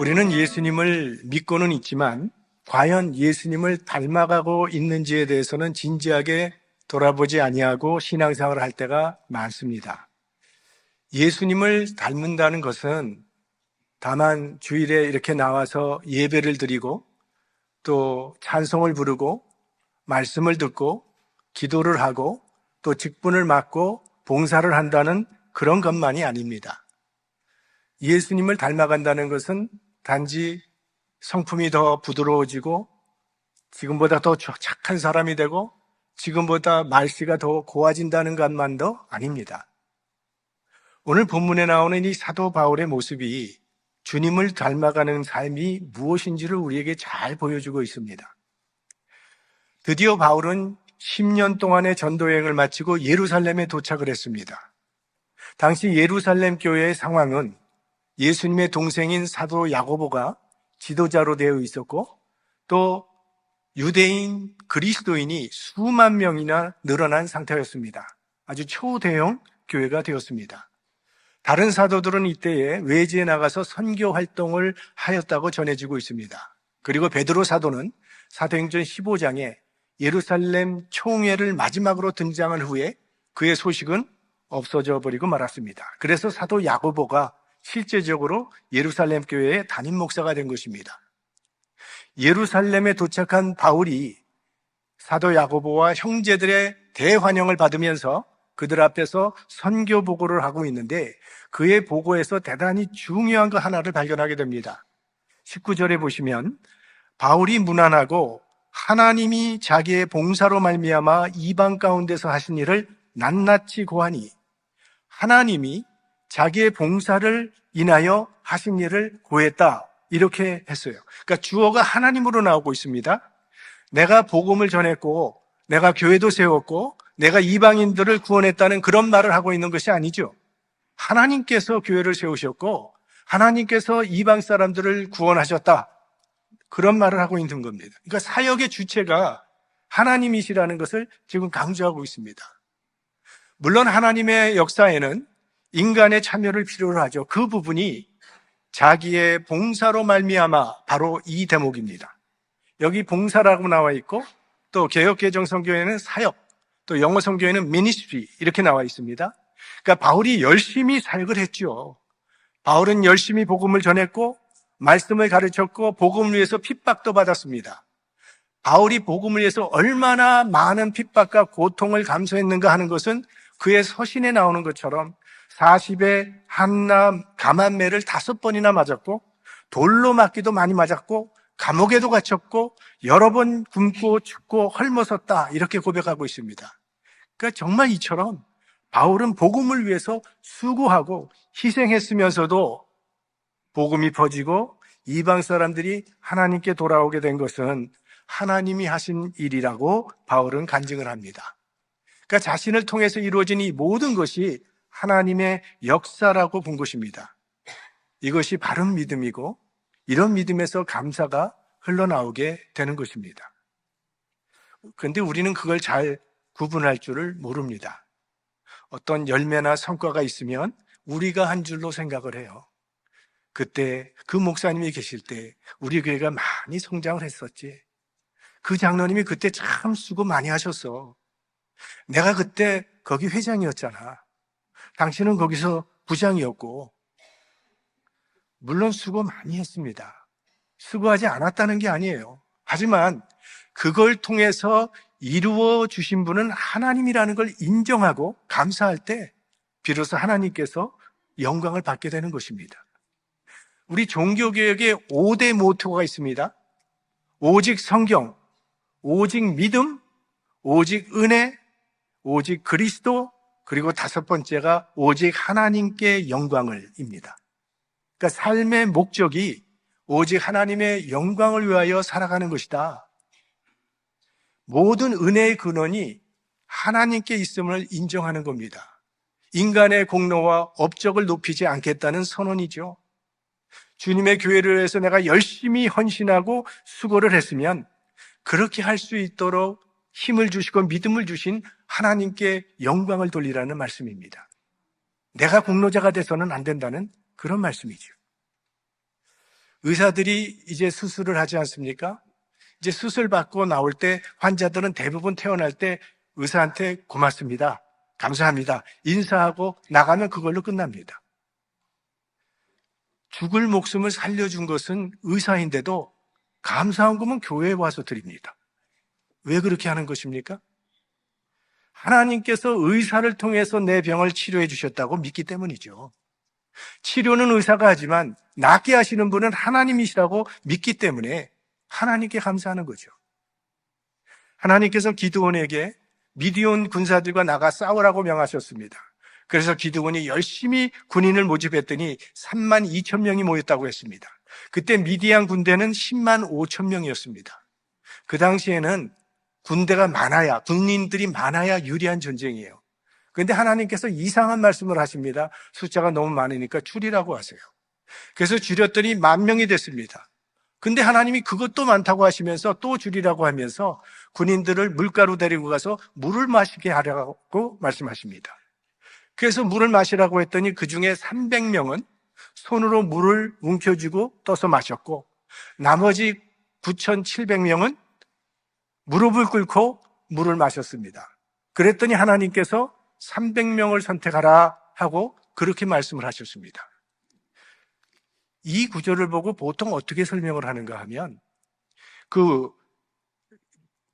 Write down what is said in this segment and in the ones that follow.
우리는 예수님을 믿고는 있지만 과연 예수님을 닮아가고 있는지에 대해서는 진지하게 돌아보지 아니하고 신앙생활을 할 때가 많습니다. 예수님을 닮는다는 것은 다만 주일에 이렇게 나와서 예배를 드리고 또 찬송을 부르고 말씀을 듣고 기도를 하고 또 직분을 맡고 봉사를 한다는 그런 것만이 아닙니다. 예수님을 닮아간다는 것은 단지 성품이 더 부드러워지고 지금보다 더 착한 사람이 되고 지금보다 말씨가 더 고와진다는 것만도 아닙니다. 오늘 본문에 나오는 이 사도 바울의 모습이 주님을 닮아가는 삶이 무엇인지를 우리에게 잘 보여주고 있습니다. 드디어 바울은 10년 동안의 전도여행을 마치고 예루살렘에 도착을 했습니다. 당시 예루살렘 교회의 상황은 예수님의 동생인 사도 야고보가 지도자로 되어 있었고 또 유대인 그리스도인이 수만 명이나 늘어난 상태였습니다. 아주 초대형 교회가 되었습니다. 다른 사도들은 이때에 외지에 나가서 선교 활동을 하였다고 전해지고 있습니다. 그리고 베드로 사도는 사도행전 15장에 예루살렘 총회를 마지막으로 등장한 후에 그의 소식은 없어져 버리고 말았습니다. 그래서 사도 야고보가 실제적으로 예루살렘 교회의 담임 목사가 된 것입니다. 예루살렘에 도착한 바울이 사도 야고보와 형제들의 대환영을 받으면서 그들 앞에서 선교 보고를 하고 있는데 그의 보고에서 대단히 중요한 것 하나를 발견하게 됩니다. 19절에 보시면 바울이 무난하고 하나님이 자기의 봉사로 말미암아 이방 가운데서 하신 일을 낱낱이 고하니 하나님이 자기의 봉사를 인하여 하신 일을 고했다. 이렇게 했어요. 그러니까 주어가 하나님으로 나오고 있습니다. 내가 복음을 전했고, 내가 교회도 세웠고, 내가 이방인들을 구원했다는 그런 말을 하고 있는 것이 아니죠. 하나님께서 교회를 세우셨고, 하나님께서 이방 사람들을 구원하셨다. 그런 말을 하고 있는 겁니다. 그러니까 사역의 주체가 하나님이시라는 것을 지금 강조하고 있습니다. 물론 하나님의 역사에는 인간의 참여를 필요로 하죠. 그 부분이 자기의 봉사로 말미암아 바로 이 대목입니다. 여기 봉사라고 나와 있고 또 개혁개정 성경에는 사역, 또 영어 성경에는 미니스트리 이렇게 나와 있습니다. 그러니까 바울이 열심히 사역을 했죠. 바울은 열심히 복음을 전했고 말씀을 가르쳤고 복음을 위해서 핍박도 받았습니다. 바울이 복음을 위해서 얼마나 많은 핍박과 고통을 감수했는가 하는 것은 그의 서신에 나오는 것처럼 40에 한남 가만매를 다섯 번이나 맞았고 돌로 맞기도 많이 맞았고 감옥에도 갇혔고 여러 번 굶고 죽고 헐벗었다 이렇게 고백하고 있습니다. 그러니까 정말 이처럼 바울은 복음을 위해서 수고하고 희생했으면서도 복음이 퍼지고 이방 사람들이 하나님께 돌아오게 된 것은 하나님이 하신 일이라고 바울은 간증을 합니다. 그러니까 자신을 통해서 이루어진 이 모든 것이 하나님의 역사라고 본 것입니다. 이것이 바른 믿음이고 이런 믿음에서 감사가 흘러나오게 되는 것입니다. 그런데 우리는 그걸 잘 구분할 줄을 모릅니다. 어떤 열매나 성과가 있으면 우리가 한 줄로 생각을 해요. 그때 그 목사님이 계실 때 우리 교회가 많이 성장을 했었지. 그 장로님이 그때 참 수고 많이 하셨어. 내가 그때 거기 회장이었잖아. 당신은 거기서 부장이었고, 물론 수고 많이 했습니다. 수고하지 않았다는 게 아니에요. 하지만 그걸 통해서 이루어 주신 분은 하나님이라는 걸 인정하고 감사할 때 비로소 하나님께서 영광을 받게 되는 것입니다. 우리 종교개혁에 5대 모토가 있습니다. 오직 성경, 오직 믿음, 오직 은혜, 오직 그리스도, 그리고 다섯 번째가 오직 하나님께 영광을입니다. 그러니까 삶의 목적이 오직 하나님의 영광을 위하여 살아가는 것이다. 모든 은혜의 근원이 하나님께 있음을 인정하는 겁니다. 인간의 공로와 업적을 높이지 않겠다는 선언이죠. 주님의 교회를 위해서 내가 열심히 헌신하고 수고를 했으면 그렇게 할 수 있도록 힘을 주시고 믿음을 주신 하나님께 영광을 돌리라는 말씀입니다. 내가 공로자가 돼서는 안 된다는 그런 말씀이죠. 의사들이 이제 수술을 하지 않습니까? 이제 수술 받고 나올 때 환자들은 대부분 태어날 때 의사한테 고맙습니다. 감사합니다. 인사하고 나가면 그걸로 끝납니다. 죽을 목숨을 살려준 것은 의사인데도 감사한 거면 교회에 와서 드립니다. 왜 그렇게 하는 것입니까? 하나님께서 의사를 통해서 내 병을 치료해 주셨다고 믿기 때문이죠. 치료는 의사가 하지만 낫게 하시는 분은 하나님이시라고 믿기 때문에 하나님께 감사하는 거죠. 하나님께서 기드온에게 미디온 군사들과 나가 싸우라고 명하셨습니다. 그래서 기드온이 열심히 군인을 모집했더니 3만 2천 명이 모였다고 했습니다. 그때 미디안 군대는 10만 5천 명이었습니다. 그 당시에는 군대가 많아야, 군인들이 많아야 유리한 전쟁이에요. 그런데 하나님께서 이상한 말씀을 하십니다. 숫자가 너무 많으니까 줄이라고 하세요. 그래서 줄였더니 만 명이 됐습니다. 근데 하나님이 그것도 많다고 하시면서 또 줄이라고 하면서 군인들을 물가로 데리고 가서 물을 마시게 하라고 말씀하십니다. 그래서 물을 마시라고 했더니 그 중에 300명은 손으로 물을 움켜쥐고 떠서 마셨고 나머지 9,700명은 무릎을 꿇고 물을 마셨습니다. 그랬더니 하나님께서 300명을 선택하라 하고 그렇게 말씀을 하셨습니다. 이 구절을 보고 보통 어떻게 설명을 하는가 하면 그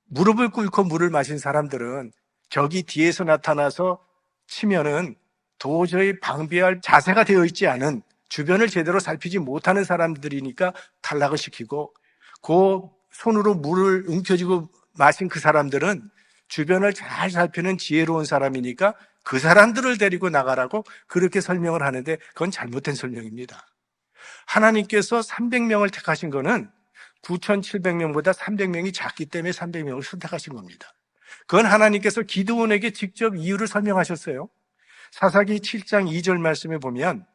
무릎을 꿇고 물을 마신 사람들은 적이 뒤에서 나타나서 치면은 도저히 방비할 자세가 되어 있지 않은 주변을 제대로 살피지 못하는 사람들이니까 탈락을 시키고 그 손으로 물을 움켜쥐고 마신 그 사람들은 주변을 잘 살피는 지혜로운 사람이니까 그 사람들을 데리고 나가라고 그렇게 설명을 하는데 그건 잘못된 설명입니다. 하나님께서 300명을 택하신 거는 9,700명보다 300명이 작기 때문에 300명을 선택하신 겁니다. 그건 하나님께서 기드온에게 직접 이유를 설명하셨어요. 사사기 7장 2절 말씀에 보면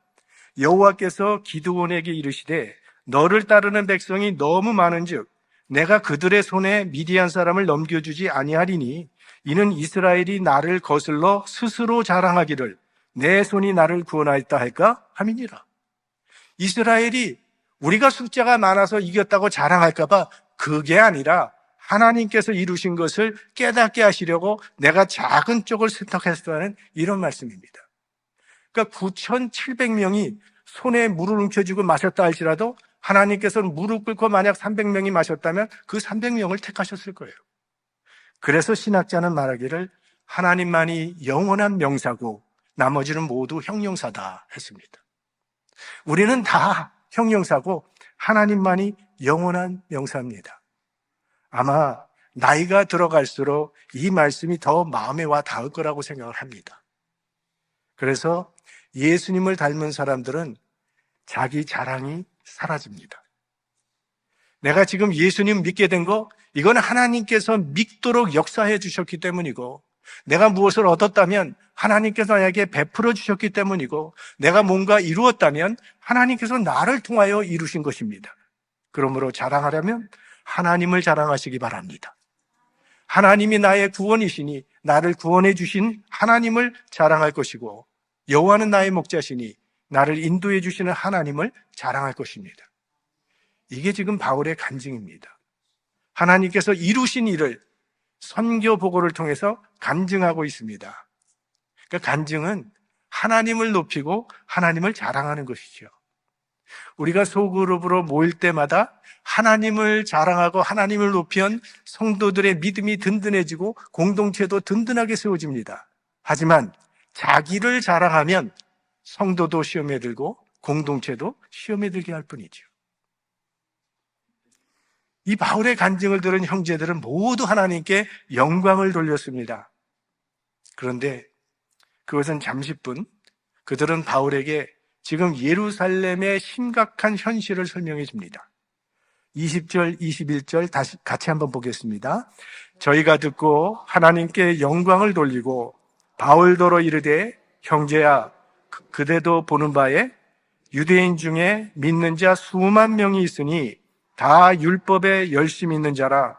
여호와께서 기드온에게 이르시되 너를 따르는 백성이 너무 많은즉 내가 그들의 손에 미디안 사람을 넘겨주지 아니하리니 이는 이스라엘이 나를 거슬러 스스로 자랑하기를 내 손이 나를 구원하였다 할까 함이니라. 이스라엘이 우리가 숫자가 많아서 이겼다고 자랑할까봐 그게 아니라 하나님께서 이루신 것을 깨닫게 하시려고 내가 작은 쪽을 선택했다는 이런 말씀입니다. 그러니까 9,700명이 손에 물을 움켜쥐고 마셨다 할지라도 하나님께서는 무릎 꿇고 만약 300명이 마셨다면 그 300명을 택하셨을 거예요. 그래서 신학자는 말하기를 하나님만이 영원한 명사고 나머지는 모두 형용사다 했습니다. 우리는 다 형용사고 하나님만이 영원한 명사입니다. 아마 나이가 들어갈수록 이 말씀이 더 마음에 와 닿을 거라고 생각을 합니다. 그래서 예수님을 닮은 사람들은 자기 자랑이 사라집니다. 내가 지금 예수님 믿게 된 거, 이건 하나님께서 믿도록 역사해 주셨기 때문이고, 내가 무엇을 얻었다면 하나님께서 나에게 베풀어 주셨기 때문이고, 내가 뭔가 이루었다면 하나님께서 나를 통하여 이루신 것입니다. 그러므로 자랑하려면 하나님을 자랑하시기 바랍니다. 하나님이 나의 구원이시니 나를 구원해 주신 하나님을 자랑할 것이고, 여호와는 나의 목자시니 나를 인도해 주시는 하나님을 자랑할 것입니다. 이게 지금 바울의 간증입니다. 하나님께서 이루신 일을 선교 보고를 통해서 간증하고 있습니다. 그러니까 간증은 하나님을 높이고 하나님을 자랑하는 것이죠. 우리가 소그룹으로 모일 때마다 하나님을 자랑하고 하나님을 높이면 성도들의 믿음이 든든해지고 공동체도 든든하게 세워집니다. 하지만 자기를 자랑하면 성도도 시험에 들고 공동체도 시험에 들게 할 뿐이죠. 이 바울의 간증을 들은 형제들은 모두 하나님께 영광을 돌렸습니다. 그런데 그것은 잠시뿐 그들은 바울에게 지금 예루살렘의 심각한 현실을 설명해 줍니다. 20절, 21절 다시 같이 한번 보겠습니다. 저희가 듣고 하나님께 영광을 돌리고 바울더러 이르되 형제야 그- 그대도 보는 바에 유대인 중에 믿는 자 수만 명이 있으니 다 율법에 열심히 있는 자라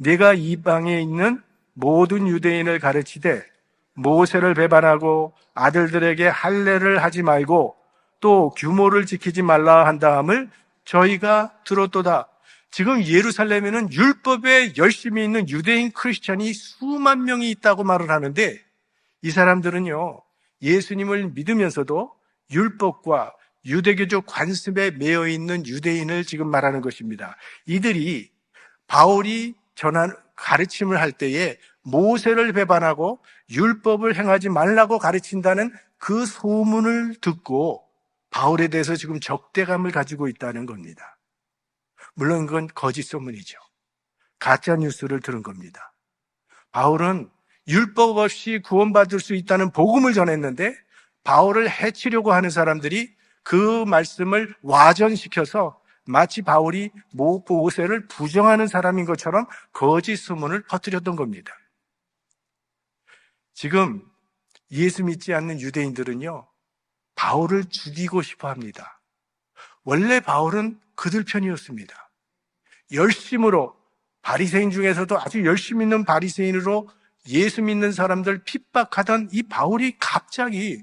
네가 이방에 있는 모든 유대인을 가르치되 모세를 배반하고 아들들에게 할례를 하지 말고 또 규모를 지키지 말라 한 다음을 저희가 들었도다. 지금 예루살렘에는 율법에 열심히 있는 유대인 크리스천이 수만 명이 있다고 말을 하는데 이 사람들은요, 예수님을 믿으면서도 율법과 유대교적 관습에 매여 있는 유대인을 지금 말하는 것입니다. 이들이 바울이 전한 가르침을 할 때에 모세를 배반하고 율법을 행하지 말라고 가르친다는 그 소문을 듣고 바울에 대해서 지금 적대감을 가지고 있다는 겁니다. 물론 그건 거짓 소문이죠. 가짜 뉴스를 들은 겁니다. 바울은 율법 없이 구원받을 수 있다는 복음을 전했는데 바울을 해치려고 하는 사람들이 그 말씀을 와전시켜서 마치 바울이 모세를 부정하는 사람인 것처럼 거짓 소문을 퍼뜨렸던 겁니다. 지금 예수 믿지 않는 유대인들은요, 바울을 죽이고 싶어 합니다. 원래 바울은 그들 편이었습니다. 열심으로 바리새인 중에서도 아주 열심 있는 바리새인으로 예수 믿는 사람들 핍박하던 이 바울이 갑자기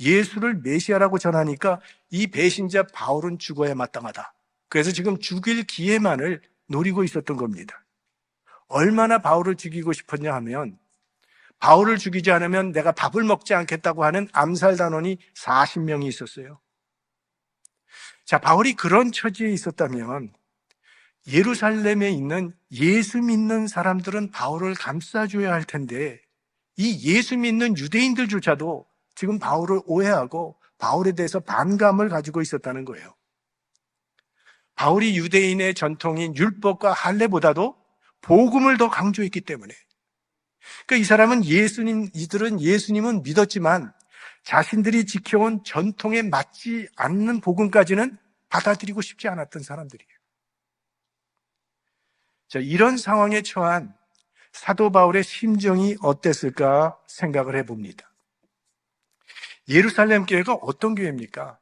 예수를 메시아라고 전하니까 이 배신자 바울은 죽어야 마땅하다. 그래서 지금 죽일 기회만을 노리고 있었던 겁니다. 얼마나 바울을 죽이고 싶었냐 하면 바울을 죽이지 않으면 내가 밥을 먹지 않겠다고 하는 암살 단원이 40명이 있었어요. 자, 바울이 그런 처지에 있었다면 예루살렘에 있는 예수 믿는 사람들은 바울을 감싸줘야 할 텐데 이 예수 믿는 유대인들조차도 지금 바울을 오해하고 바울에 대해서 반감을 가지고 있었다는 거예요. 바울이 유대인의 전통인 율법과 할례보다도 복음을 더 강조했기 때문에 그러니까 이 사람은 예수님 이들은 예수님은 믿었지만 자신들이 지켜온 전통에 맞지 않는 복음까지는 받아들이고 싶지 않았던 사람들이에요. 자, 이런 상황에 처한 사도 바울의 심정이 어땠을까 생각을 해봅니다. 예루살렘 교회가 어떤 교회입니까?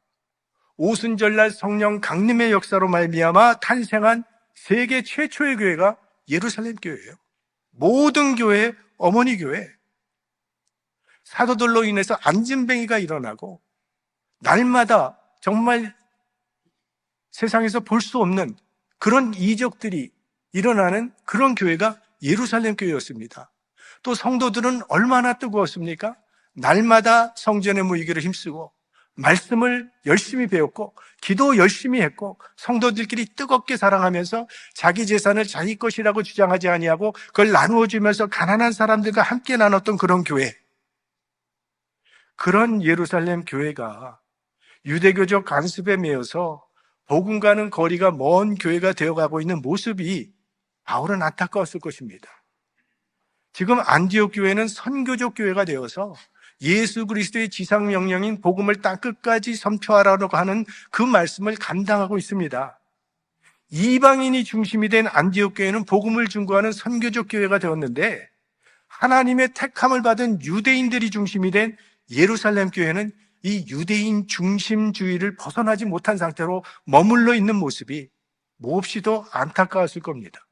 오순절날 성령 강림의 역사로 말미암아 탄생한 세계 최초의 교회가 예루살렘 교회예요. 모든 교회 어머니 교회. 사도들로 인해서 안진뱅이가 일어나고 날마다 정말 세상에서 볼 수 없는 그런 이적들이 일어나는 그런 교회가 예루살렘 교회였습니다. 또 성도들은 얼마나 뜨거웠습니까? 날마다 성전에 모이기를 힘쓰고 말씀을 열심히 배웠고 기도 열심히 했고 성도들끼리 뜨겁게 사랑하면서 자기 재산을 자기 것이라고 주장하지 아니하고 그걸 나누어 주면서 가난한 사람들과 함께 나눴던 그런 교회. 그런 예루살렘 교회가 유대교적 간습에 매여서 복음과는 거리가 먼 교회가 되어가고 있는 모습이 바울은 안타까웠을 것입니다. 지금 안디옥 교회는 선교적 교회가 되어서 예수 그리스도의 지상 명령인 복음을 땅 끝까지 선포하라고 하는 그 말씀을 감당하고 있습니다. 이방인이 중심이 된 안디옥 교회는 복음을 중구하는 선교적 교회가 되었는데 하나님의 택함을 받은 유대인들이 중심이 된 예루살렘 교회는 이 유대인 중심주의를 벗어나지 못한 상태로 머물러 있는 모습이 몹시도 안타까웠을 겁니다.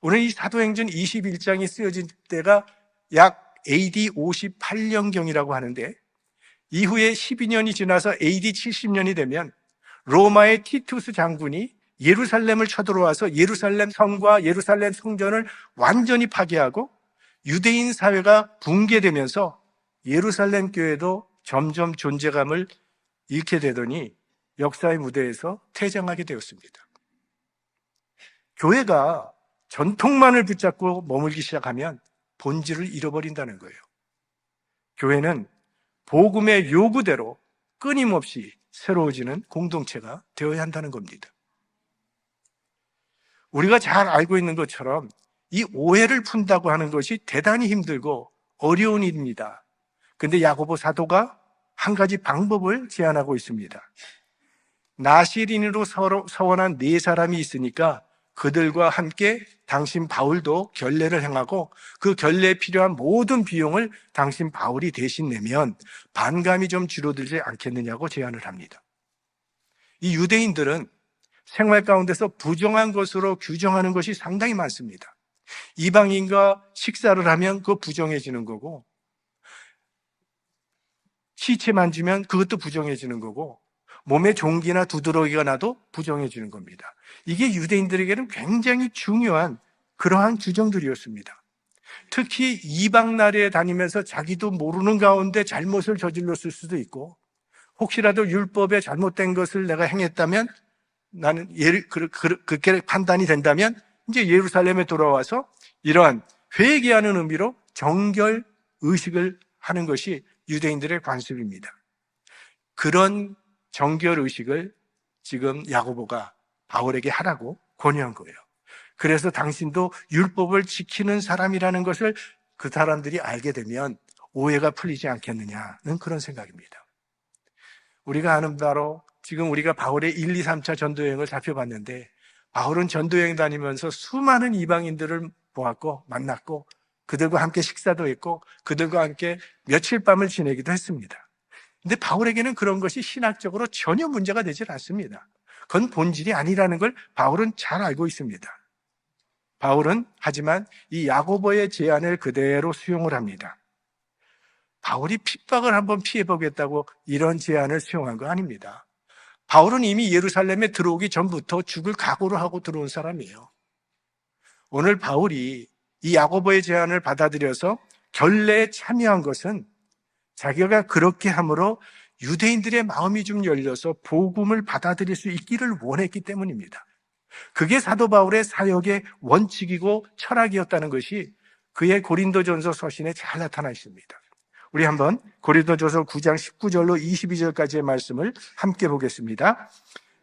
오늘 이 사도행전 21장이 쓰여진 때가 약 AD 58년경이라고 하는데 이후에 12년이 지나서 AD 70년이 되면 로마의 티투스 장군이 예루살렘을 쳐들어와서 예루살렘 성과 예루살렘 성전을 완전히 파괴하고 유대인 사회가 붕괴되면서 예루살렘 교회도 점점 존재감을 잃게 되더니 역사의 무대에서 퇴장하게 되었습니다. 교회가 전통만을 붙잡고 머물기 시작하면 본질을 잃어버린다는 거예요. 교회는 복음의 요구대로 끊임없이 새로워지는 공동체가 되어야 한다는 겁니다. 우리가 잘 알고 있는 것처럼 이 오해를 푼다고 하는 것이 대단히 힘들고 어려운 일입니다. 근데 야고보 사도가 한 가지 방법을 제안하고 있습니다. 나시린으로 서원한 네 사람이 있으니까 그들과 함께 당신 바울도 결례를 행하고 그 결례에 필요한 모든 비용을 당신 바울이 대신 내면 반감이 좀 줄어들지 않겠느냐고 제안을 합니다. 이 유대인들은 생활 가운데서 부정한 것으로 규정하는 것이 상당히 많습니다. 이방인과 식사를 하면 그 부정해지는 거고, 시체 만지면 그것도 부정해지는 거고, 몸에 종기나 두드러기가 나도 부정해 주는 겁니다. 이게 유대인들에게는 굉장히 중요한 그러한 규정들이었습니다. 특히 이방 나라에 다니면서 자기도 모르는 가운데 잘못을 저질렀을 수도 있고 혹시라도 율법에 잘못된 것을 내가 행했다면 나는 예를 그- 그- 그렇게 판단이 된다면 이제 예루살렘에 돌아와서 이러한 회개하는 의미로 정결 의식을 하는 것이 유대인들의 관습입니다. 그런 정결 의식을 지금 야고보가 바울에게 하라고 권유한 거예요. 그래서 당신도 율법을 지키는 사람이라는 것을 그 사람들이 알게 되면 오해가 풀리지 않겠느냐는 그런 생각입니다. 우리가 아는 바로 지금 우리가 바울의 1, 2, 3차 전도여행을 살펴봤는데 바울은 전도여행 다니면서 수많은 이방인들을 보았고 만났고 그들과 함께 식사도 했고 그들과 함께 며칠 밤을 지내기도 했습니다. 근데 바울에게는 그런 것이 신학적으로 전혀 문제가 되질 않습니다. 그건 본질이 아니라는 걸 바울은 잘 알고 있습니다. 바울은 하지만 이 야고보의 제안을 그대로 수용을 합니다. 바울이 핍박을 한번 피해보겠다고 이런 제안을 수용한 거 아닙니다. 바울은 이미 예루살렘에 들어오기 전부터 죽을 각오를 하고 들어온 사람이에요. 오늘 바울이 이 야고보의 제안을 받아들여서 결례에 참여한 것은 자기가 그렇게 함으로 유대인들의 마음이 좀 열려서 복음을 받아들일 수 있기를 원했기 때문입니다. 그게 사도 바울의 사역의 원칙이고 철학이었다는 것이 그의 고린도전서 서신에 잘 나타나 있습니다. 우리 한번 고린도전서 9장 19절로 22절까지의 말씀을 함께 보겠습니다.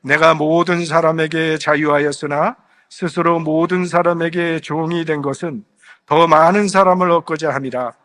내가 모든 사람에게 자유하였으나 스스로 모든 사람에게 종이 된 것은 더 많은 사람을 얻고자 함이라.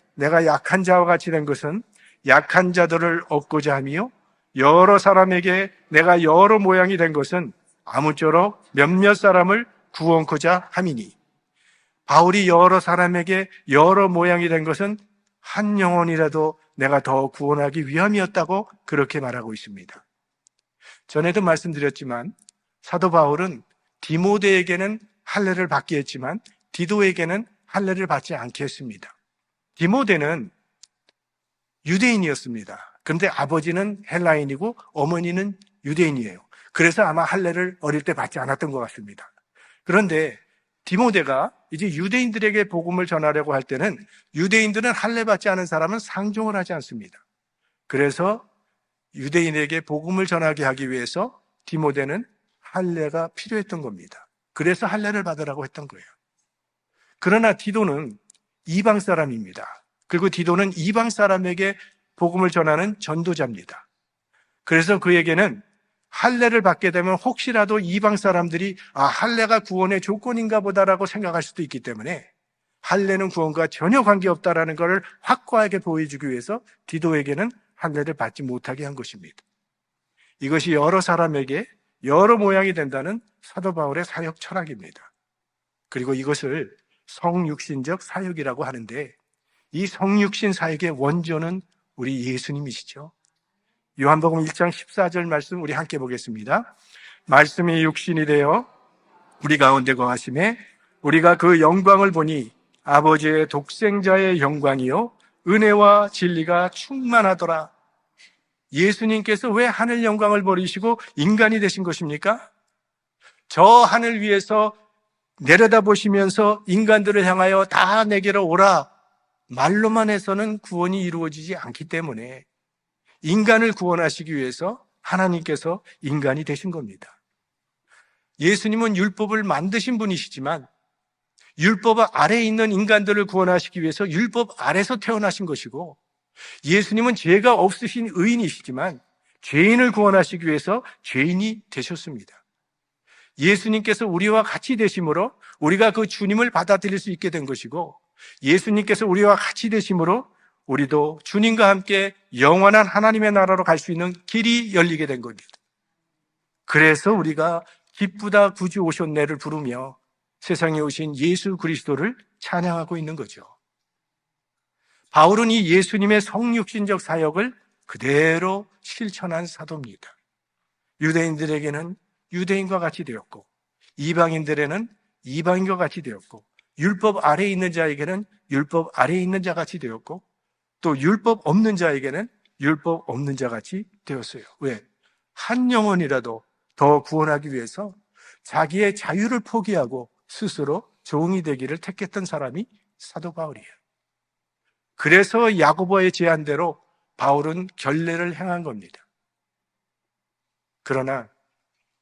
내가 약한 자와 같이 된 것은 약한 자들을 얻고자 함이요. 여러 사람에게 내가 여러 모양이 된 것은 아무쪼록 몇몇 사람을 구원코자 함이니. 바울이 여러 사람에게 여러 모양이 된 것은 한 영혼이라도 내가 더 구원하기 위함이었다고 그렇게 말하고 있습니다. 전에도 말씀드렸지만 사도 바울은 디모데에게는 할례를 받게 했지만 디도에게는 할례를 받지 않게 했습니다. 디모데는 유대인이었습니다. 그런데 아버지는 헬라인이고 어머니는 유대인이에요. 그래서 아마 할례를 어릴 때 받지 않았던 것 같습니다. 그런데 디모데가 이제 유대인들에게 복음을 전하려고 할 때는 유대인들은 할례 받지 않은 사람은 상종을 하지 않습니다. 그래서 유대인에게 복음을 전하게 하기 위해서 디모데는 할례가 필요했던 겁니다. 그래서 할례를 받으라고 했던 거예요. 그러나 디도는 이방 사람입니다. 그리고 디도는 이방 사람에게 복음을 전하는 전도자입니다. 그래서 그에게는 할례를 받게 되면 혹시라도 이방 사람들이 아 할례가 구원의 조건인가 보다라고 생각할 수도 있기 때문에 할례는 구원과 전혀 관계없다라는 것을 확고하게 보여주기 위해서 디도에게는 할례를 받지 못하게 한 것입니다. 이것이 여러 사람에게 여러 모양이 된다는 사도 바울의 사역 철학입니다. 그리고 이것을 성육신적 사역이라고 하는데 이 성육신 사역의 원조는 우리 예수님이시죠. 요한복음 1장 14절 말씀 우리 함께 보겠습니다. 말씀이 육신이 되어 우리 가운데 거하심에 우리가 그 영광을 보니 아버지의 독생자의 영광이요 은혜와 진리가 충만하더라. 예수님께서 왜 하늘 영광을 버리시고 인간이 되신 것입니까? 저 하늘 위에서 내려다 보시면서 인간들을 향하여 다 내게로 오라. 말로만 해서는 구원이 이루어지지 않기 때문에 인간을 구원하시기 위해서 하나님께서 인간이 되신 겁니다. 예수님은 율법을 만드신 분이시지만 율법 아래에 있는 인간들을 구원하시기 위해서 율법 아래서 태어나신 것이고 예수님은 죄가 없으신 의인이시지만 죄인을 구원하시기 위해서 죄인이 되셨습니다. 예수님께서 우리와 같이 되심으로 우리가 그 주님을 받아들일 수 있게 된 것이고 예수님께서 우리와 같이 되심으로 우리도 주님과 함께 영원한 하나님의 나라로 갈 수 있는 길이 열리게 된 겁니다. 그래서 우리가 기쁘다 구주 오셨네를 부르며 세상에 오신 예수 그리스도를 찬양하고 있는 거죠. 바울은 이 예수님의 성육신적 사역을 그대로 실천한 사도입니다. 유대인들에게는 유대인과 같이 되었고, 이방인들에는 이방인과 같이 되었고, 율법 아래에 있는 자에게는 율법 아래에 있는 자 같이 되었고, 또 율법 없는 자에게는 율법 없는 자 같이 되었어요. 왜? 한 영혼이라도 더 구원하기 위해서 자기의 자유를 포기하고 스스로 종이 되기를 택했던 사람이 사도 바울이에요. 그래서 야고보의 제안대로 바울은 결례를 행한 겁니다. 그러나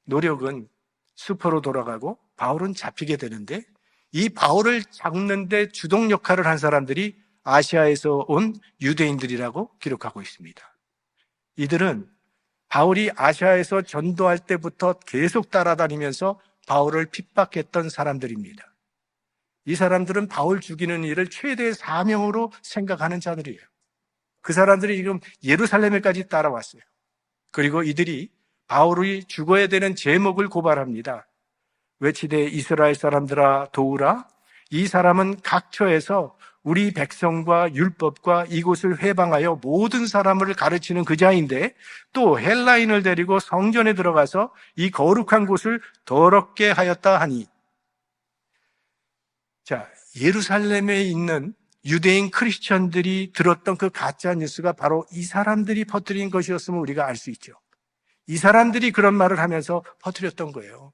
노력은 수포로 돌아가고 바울은 잡히게 되는데 이 바울을 잡는데 주동 역할을 한 사람들이 아시아에서 온 유대인들이라고 기록하고 있습니다. 이들은 바울이 아시아에서 전도할 때부터 계속 따라다니면서 바울을 핍박했던 사람들입니다. 이 사람들은 바울 죽이는 일을 최대의 사명으로 생각하는 자들이에요. 그 사람들이 지금 예루살렘에까지 따라왔어요. 그리고 이들이 바울이 죽어야 되는 제목을 고발합니다. 외치되 이스라엘 사람들아 도우라. 이 사람은 각처에서 우리 백성과 율법과 이곳을 회방하여 모든 사람을 가르치는 그 자인데 또 헬라인을 데리고 성전에 들어가서 이 거룩한 곳을 더럽게 하였다 하니 자, 예루살렘에 있는 유대인 크리스천들이 들었던 그 가짜 뉴스가 바로 이 사람들이 퍼뜨린 것이었음을 우리가 알 수 있죠. 이 사람들이 그런 말을 하면서 퍼뜨렸던 거예요.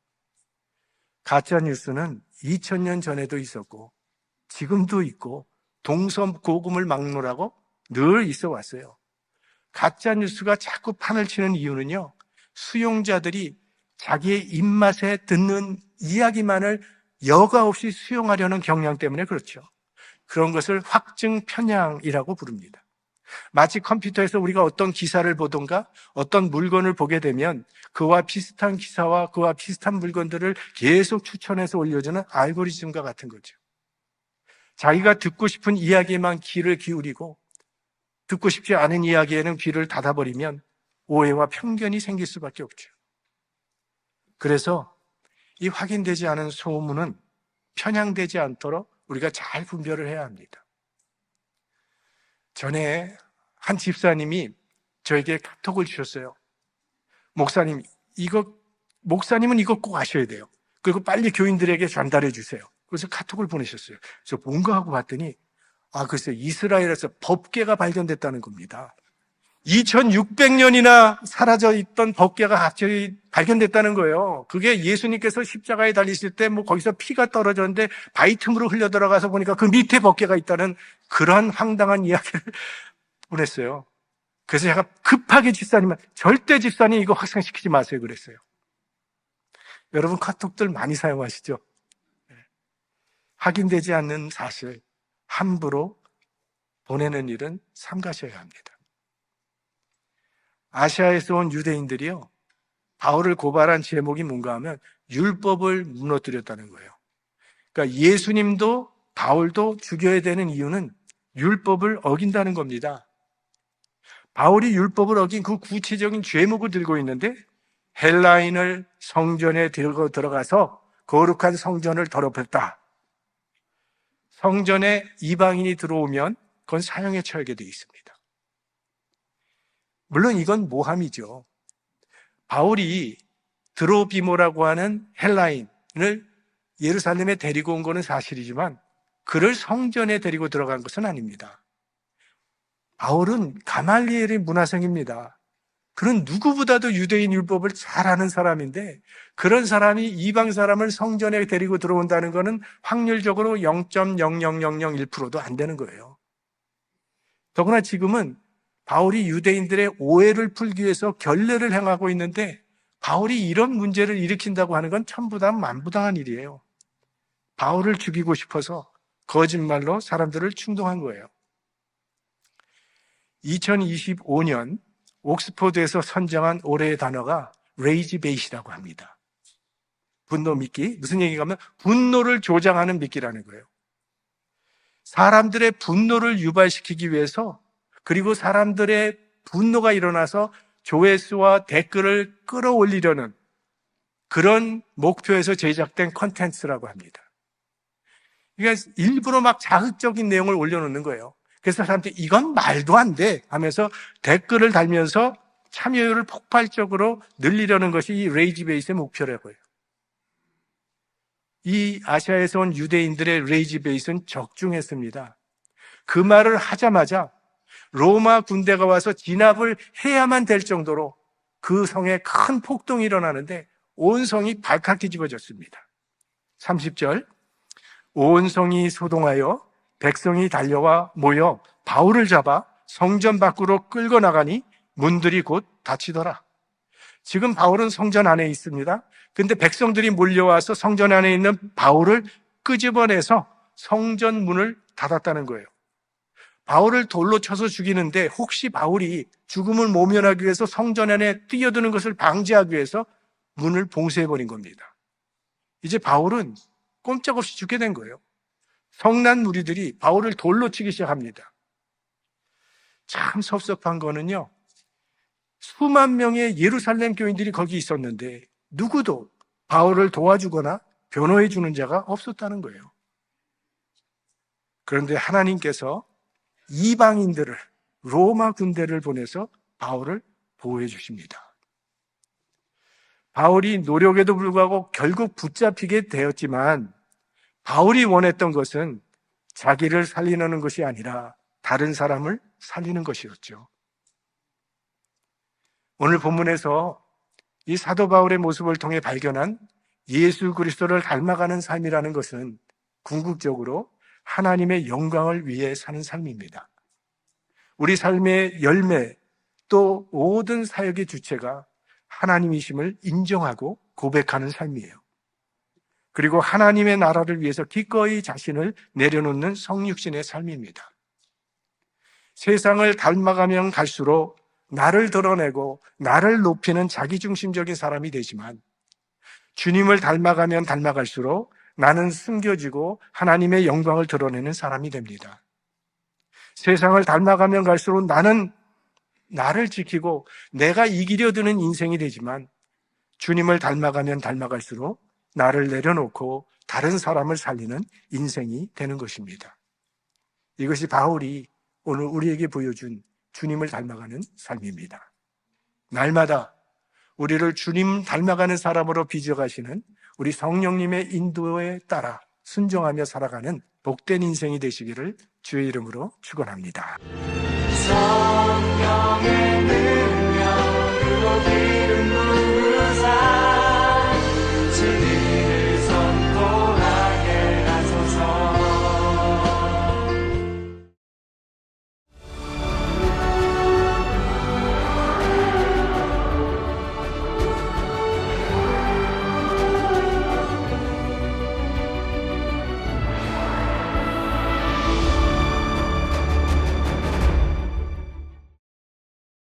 가짜 뉴스는 2000년 전에도 있었고 지금도 있고 동서고금을 막노라고 늘 있어 왔어요. 가짜 뉴스가 자꾸 판을 치는 이유는요. 수용자들이 자기의 입맛에 듣는 이야기만을 여과 없이 수용하려는 경향 때문에 그렇죠. 그런 것을 확증 편향이라고 부릅니다. 마치 컴퓨터에서 우리가 어떤 기사를 보던가 어떤 물건을 보게 되면 그와 비슷한 기사와 그와 비슷한 물건들을 계속 추천해서 올려주는 알고리즘과 같은 거죠. 자기가 듣고 싶은 이야기에만 귀를 기울이고 듣고 싶지 않은 이야기에는 귀를 닫아버리면 오해와 편견이 생길 수밖에 없죠. 그래서 이 확인되지 않은 소문은 편향되지 않도록 우리가 잘 분별을 해야 합니다. 전에 한 집사님이 저에게 카톡을 주셨어요. 목사님, 이거, 목사님은 이거 꼭 아셔야 돼요. 그리고 빨리 교인들에게 전달해 주세요. 그래서 카톡을 보내셨어요. 그래서 뭔가 하고 봤더니, 아, 글쎄, 이스라엘에서 법계가 발견됐다는 겁니다. 2600년이나 사라져 있던 법계가 갑자기 발견됐다는 거예요. 그게 예수님께서 십자가에 달리실 때 뭐 거기서 피가 떨어졌는데 바위 틈으로 흘려 들어가서 보니까 그 밑에 법계가 있다는 그런 황당한 이야기를 보냈어요. 그래서 제가 급하게 집사님은 절대 집사님 이거 확산시키지 마세요 그랬어요. 여러분 카톡들 많이 사용하시죠? 네. 확인되지 않는 사실 함부로 보내는 일은 삼가셔야 합니다. 아시아에서 온 유대인들이요. 바울을 고발한 제목이 뭔가 하면 율법을 무너뜨렸다는 거예요. 그러니까 예수님도 바울도 죽여야 되는 이유는 율법을 어긴다는 겁니다. 바울이 율법을 어긴 그 구체적인 죄목을 들고 있는데 헬라인을 성전에 들고 들어가서 거룩한 성전을 더럽혔다. 성전에 이방인이 들어오면 그건 사형에 처하게 되어 있습니다. 물론 이건 모함이죠. 바울이 드로비모라고 하는 헬라인을 예루살렘에 데리고 온 것은 사실이지만 그를 성전에 데리고 들어간 것은 아닙니다. 바울은 가말리엘의 문화생입니다. 그는 누구보다도 유대인 율법을 잘 아는 사람인데 그런 사람이 이방 사람을 성전에 데리고 들어온다는 것은 확률적으로 0.0001%도 안 되는 거예요. 더구나 지금은 바울이 유대인들의 오해를 풀기 위해서 결례를 행하고 있는데 바울이 이런 문제를 일으킨다고 하는 건 천부다 만부당한 일이에요. 바울을 죽이고 싶어서 거짓말로 사람들을 충동한 거예요. 2025년 옥스포드에서 선정한 올해의 단어가 레이지 베이시라고 합니다. 분노 미끼. 무슨 얘기가 하면 분노를 조장하는 미끼라는 거예요. 사람들의 분노를 유발시키기 위해서 그리고 사람들의 분노가 일어나서 조회수와 댓글을 끌어올리려는 그런 목표에서 제작된 컨텐츠라고 합니다. 그러니까 일부러 막 자극적인 내용을 올려놓는 거예요. 그래서 사람들이 이건 말도 안 돼 하면서 댓글을 달면서 참여율을 폭발적으로 늘리려는 것이 이 레이지 베이스의 목표라고요. 이 아시아에서 온 유대인들의 레이지 베이스는 적중했습니다. 그 말을 하자마자 로마 군대가 와서 진압을 해야만 될 정도로 그 성에 큰 폭동이 일어나는데 온 성이 발칵 뒤집어졌습니다. 30절 온 성이 소동하여 백성이 달려와 모여 바울을 잡아 성전 밖으로 끌고 나가니 문들이 곧 닫히더라. 지금 바울은 성전 안에 있습니다. 근데 백성들이 몰려와서 성전 안에 있는 바울을 끄집어내서 성전 문을 닫았다는 거예요. 바울을 돌로 쳐서 죽이는데 혹시 바울이 죽음을 모면하기 위해서 성전 안에 뛰어드는 것을 방지하기 위해서 문을 봉쇄해버린 겁니다. 이제 바울은 꼼짝없이 죽게 된 거예요. 성난 무리들이 바울을 돌로 치기 시작합니다. 참 섭섭한 거는요. 수만 명의 예루살렘 교인들이 거기 있었는데 누구도 바울을 도와주거나 변호해 주는 자가 없었다는 거예요. 그런데 하나님께서 이방인들을 로마 군대를 보내서 바울을 보호해 주십니다. 바울이 노력에도 불구하고 결국 붙잡히게 되었지만 바울이 원했던 것은 자기를 살리는 것이 아니라 다른 사람을 살리는 것이었죠. 오늘 본문에서 이 사도 바울의 모습을 통해 발견한 예수 그리스도를 닮아가는 삶이라는 것은 궁극적으로 하나님의 영광을 위해 사는 삶입니다. 우리 삶의 열매 또 모든 사역의 주체가 하나님이심을 인정하고 고백하는 삶이에요. 그리고 하나님의 나라를 위해서 기꺼이 자신을 내려놓는 성육신의 삶입니다. 세상을 닮아가면 갈수록 나를 드러내고 나를 높이는 자기중심적인 사람이 되지만 주님을 닮아가면 닮아갈수록 나는 숨겨지고 하나님의 영광을 드러내는 사람이 됩니다. 세상을 닮아가면 갈수록 나는 나를 지키고 내가 이기려 드는 인생이 되지만 주님을 닮아가면 닮아갈수록 나를 내려놓고 다른 사람을 살리는 인생이 되는 것입니다. 이것이 바울이 오늘 우리에게 보여준 주님을 닮아가는 삶입니다. 날마다 우리를 주님 닮아가는 사람으로 빚어가시는 우리 성령님의 인도에 따라 순종하며 살아가는 복된 인생이 되시기를 주의 이름으로 축원합니다.